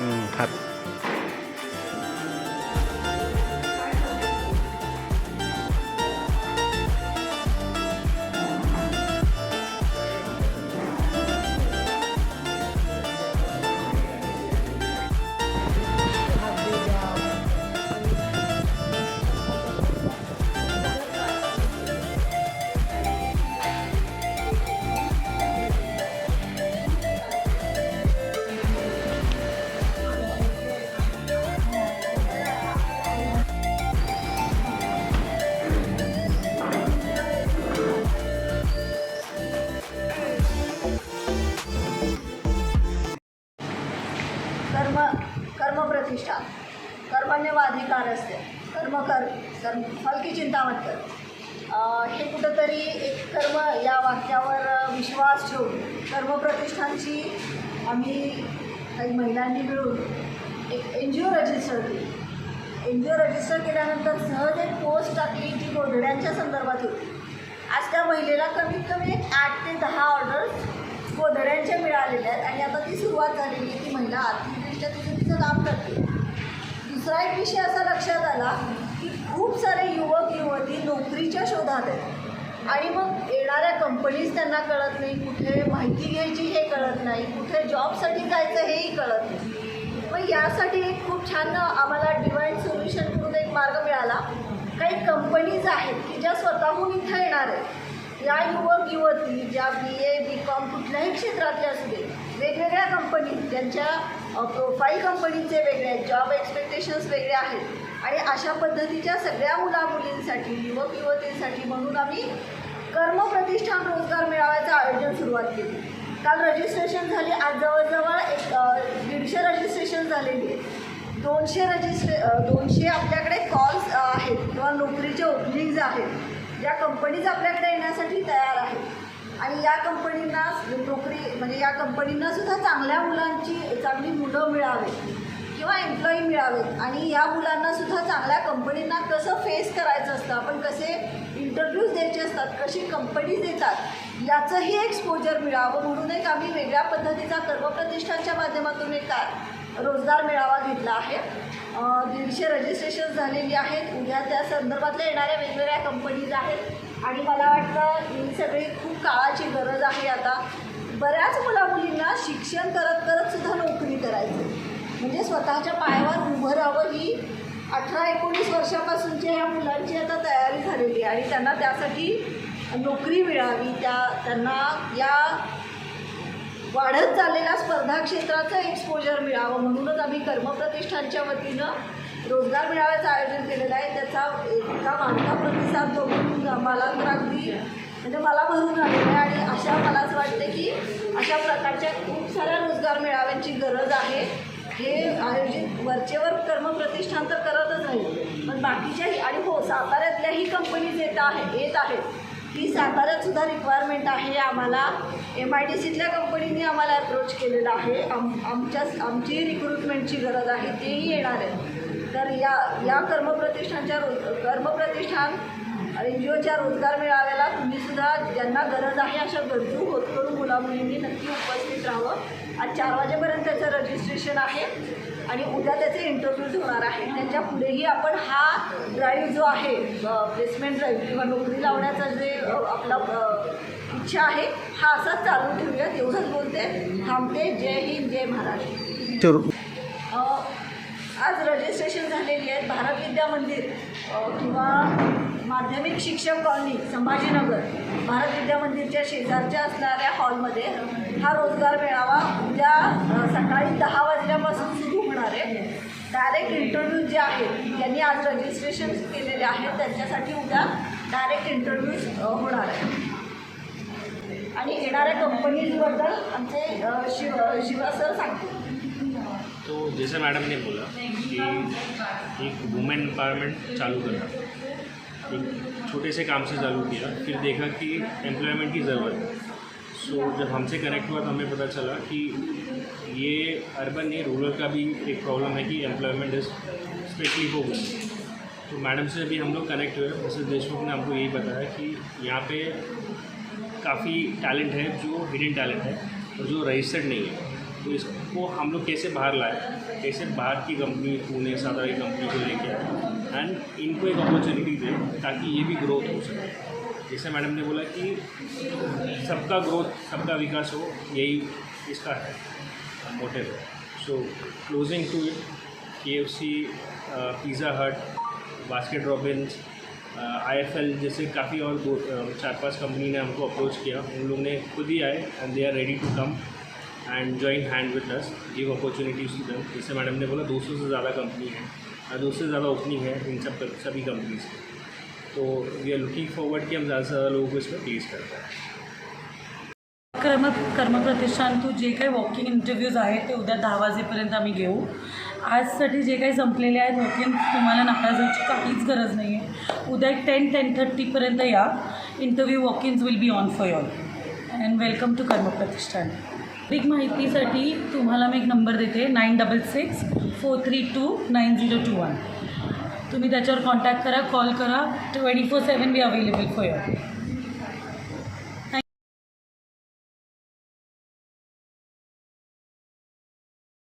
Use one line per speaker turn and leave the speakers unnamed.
อืมครับ
तर हलकी चिंता म्हणतात हे कुठंतरी एक कर्म या वाक्यावर विश्वास ठेवून कर्मप्रतिष्ठानची आम्ही काही महिलांनी मिळून एक एन जी ओ रजिस्टर केली. एन जी ओ रजिस्टर केल्यानंतर सहज एक पोस्ट टाकली जी गोधड्यांच्या संदर्भात होती. आज त्या महिलेला कमीत कमी एक आठ ते दहा ऑर्डर्स गोधड्यांच्या मिळालेल्या आहेत आणि आता ती सुरुवात झालेली आहे. ती महिला आर्थिकदृष्ट्या तिचं तिचं काम करते. दुसरा एक विषय असा लक्षात आला खूप सारे युवक युवती नोकरीच्या शोधात आहेत. आणि मग येणाऱ्या कंपनीज त्यांना कळत नाही कुठे माहिती घ्यायची हे कळत नाही कुठे जॉबसाठी जायचं हेही कळत नाही. मग यासाठी एक खूप छान आम्हाला डिवाईन सोल्युशन म्हणून एक मार्ग मिळाला. काही कंपनीज आहेत की ज्या स्वतःहून इथं येणार आहेत. या युवक युवती ज्या बी ए बी कॉम कुठल्याही क्षेत्रातल्या असू दे वेगवेगळ्या कंपनी ज्यांच्या प्रोफाईल कंपनीचे वेगळे आहेत जॉब एक्सपेक्टेशन्स वेगळे आहेत. आणि अशा पद्धतीच्या सगळ्या मुला मुलींसाठी युवक युवतींसाठी म्हणून आम्ही कर्मप्रतिष्ठान रोजगार मेळाव्याचं आयोजन सुरुवात केली. काल रजिस्ट्रेशन झाली. आज जवळजवळ एक दीडशे रजिस्ट्रेशन झालेली आहे दोनशे रजिस्ट्रे दोनशे आपल्याकडे कॉल्स आहेत किंवा नोकरीचे ओपनिंग्ज आहेत. ज्या कंपनीज आपल्याकडे येण्यासाठी तयार आहेत. आणि या कंपनींना नोकरी म्हणजे या कंपनींना सुद्धा चांगल्या मुलांची चांगली मुलं मिळावी किंवा एम्प्लॉई मिळावेत. आणि या मुलांना सुद्धा चांगल्या कंपनींना कसं फेस करायचं असतं? आपण कसे इंटरव्ह्यूज द्यायचे असतात? कशी कंपनीज देतात? याचंही एक्सपोजर मिळावं म्हणून एक आम्ही वेगळ्या पद्धतीचा कर्मप्रतिष्ठानच्या माध्यमातून एक रोजगार मेळावा घेतला आहे. दीडशे रजिस्ट्रेशन झालेली आहेत. उद्या त्या संदर्भातल्या येणाऱ्या वेगवेगळ्या कंपनीज आहेत. आणि मला वाटतं ही सगळी खूप काळाची गरज आहे आता. बऱ्याच मुला मुलींना शिक्षण करत करत सुद्धा नोकरी करायची म्हणजे स्वतःच्या पायावर उभं राहावं ही अठरा एकोणीस वर्षापासूनच्या ह्या मुलांची आता तयारी झालेली आहे. आणि त्यांना त्यासाठी नोकरी मिळावी त्या त्यांना या वाढत चाललेल्या स्पर्धा क्षेत्राचं एक्सपोजर मिळावं. म्हणूनच आम्ही कर्मप्रतिष्ठानच्या वतीनं रोजगार मेळाव्याचं आयोजन केलेलं आहे. त्याचा इतका वाढता प्रतिसाद बघून मला तर अगदी म्हणजे मला भरून आलेलं आहे. आणि अशा मला असं वाटते की अशा प्रकारच्या खूप साऱ्या रोजगार मेळाव्यांची गरज आहे. हे आयोजित वरचेवर कर्मप्रतिष्ठान तर करतच आहे. पण बाकीच्याही आणि हो साताऱ्यातल्याही कंपनीज येत आहे येत आहेत ही साताऱ्यात सुद्धा रिक्वायरमेंट आहे आम्हाला. एम आय डी सीतल्या कंपनीने आम्हाला अप्रोच केलेला आहे. आम आमच्या आमची रिक्रुटमेंटची गरज आहे तेही येणार आहे. तर या या कर्मप्रतिष्ठानच्या रोज कर्मप्रतिष्ठान एन जी ओच्या रोजगार मेळाव्याला तुम्हीसुद्धा ज्यांना गरज आहे अशा गरजू होतकरू मुलामुलींनी नक्की उपस्थित राहावं. आज चार वाजेपर्यंत त्याचं रजिस्ट्रेशन आहे आणि उद्या त्याचे इंटरव्ह्यूज होणार आहे त्याच्या पुढेही आपण हा ड्राईव्ह जो आहे प्लेसमेंट ड्राईव्ह किंवा नोकरी लावण्याचा जे आपला इच्छा आहे हा असाच चालू ठेवूयात. एवढंच बोलते. थांबते. जय हिंद जय महाराष्ट्र. आज रजिस्ट्रेशन झालेली आहेत भारत विद्या मंदिर किंवा माध्यमिक शिक्षक कॉलनी संभाजीनगर भारत विद्या मंदिरच्या शेजारच्या असणाऱ्या हॉलमध्ये हा रोजगार मेळावा उद्या सकाळी दहा वाजल्यापासून सुरू होणार आहे. डायरेक्ट इंटरव्ह्यू जे आहेत ज्यांनी आज रजिस्ट्रेशन केलेले आहेत. त्यांच्यासाठी उद्या डायरेक्ट इंटरव्ह्यूज होणार आहे आणि येणाऱ्या कंपनीजबद्दल आमचे शिव शिवा सर सांगतील.
तो जैसे मैडम ने बोला कि एक वुमेन एम्पावरमेंट चालू करना एक छोटे से काम से चालू किया, फिर देखा कि एम्प्लॉयमेंट की ज़रूरत है। सो जब हमसे कनेक्ट हुआ तो हमें पता चला कि ये अर्बन नहीं रूरल का भी एक प्रॉब्लम है कि एम्प्लॉयमेंट इज़ स्पेशली हो गई। तो मैडम से भी हम लोग कनेक्ट हुए मिसेस देशमुख ने हमको यही बताया कि यहाँ पे काफ़ी टैलेंट है, जो हिडन टैलेंट है और जो रजिस्टर्ड नहीं है। तो इसको हम लोग कैसे बाहर लाए? कैसे बाहर की कंपनी पुणे सादा की कंपनी को लेके आए? एंड इनको एक अपॉर्चुनिटी दें ताकि ये भी ग्रोथ हो सके। जैसे मैडम ने बोला कि सबका ग्रोथ सबका विकास हो, यही इसका है motive so closing to it K F C Pizza Hut Baskin Robbins I F L जैसे काफ़ी और दो चार पाँच कंपनी ने हमको अप्रोच किया। उन लोग ने खुद ही आए and they are ready to come and join hand with us give opportunities to them जैसे मैडम ने बोला 200 से ज़्यादा कंपनी है। और से ज़्यादा ओपनिंग है इन सब सभी कंपनीज तो वी आर लुकिंग फॉरवर्ड कि हम ज़्यादा से ज़्यादा लोगों को इसमें प्लीज़ कर पाए।
कर्म प्रतिष्ठान तू जे काही वॉकिंग इंटरव्ह्यूज आहेत ते उद्या दहा वाजेपर्यंत आम्ही घेऊ. आजसाठी जे काही संपलेले आहेत वॉकिंग तुम्हाला नाराजायची काहीच गरज नाही आहे उद्या एक टेन टेन थर्टीपर्यंत या. Interview walkings will be on for y'all and welcome to Karmapratishthan अधिक माहितीसाठी तुम्हाला मी एक नंबर देते nine double six four three two nine zero two one तुम्ही त्याच्यावर कॉन्टॅक्ट करा कॉल करा twenty four seven be available for your